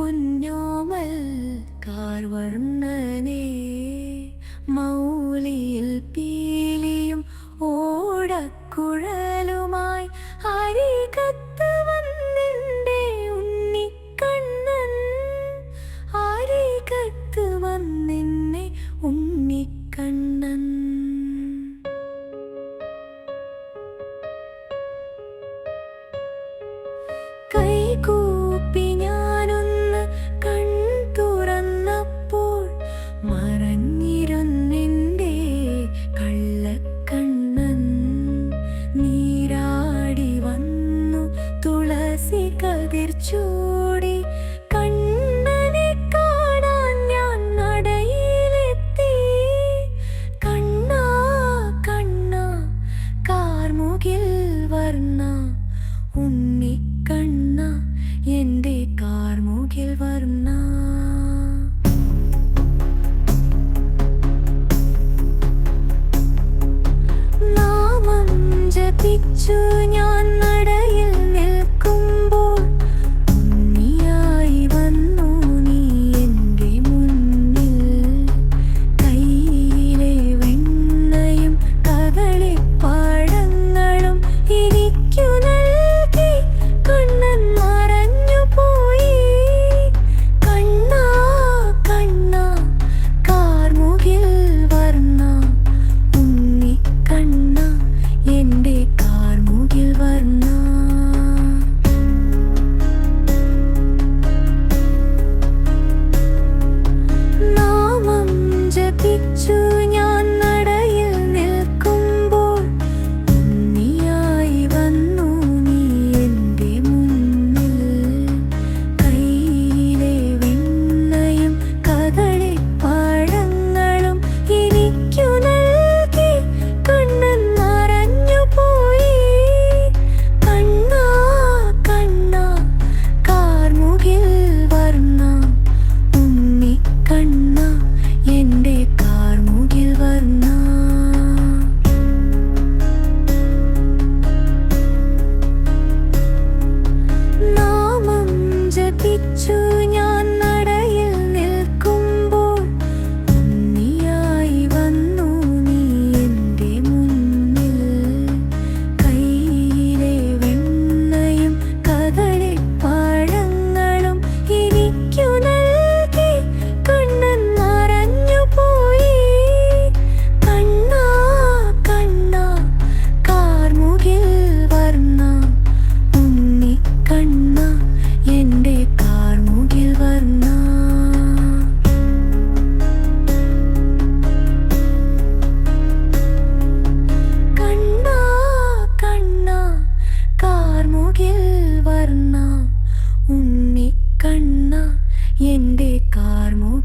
പൊന്നോമൽ കാർവർണനെ മൗലിയിൽ പീലിയും ഓടക്കുഴലുമായി അരികത്ത് വന്നിന്റെ ഉണ്ണിക്കണ്ണൻ. അരികത്ത് വന്നിന്നെ ഉണ്ണിക്കണ്ണൻ. കൈകൂ ഉണ്ണിക്കണ്ണ എന്റെ കാർമുകിൽ വർണ. നാമം ജപിച്ചു ഞാൻ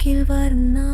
வாழ்க்கில் வர்ணா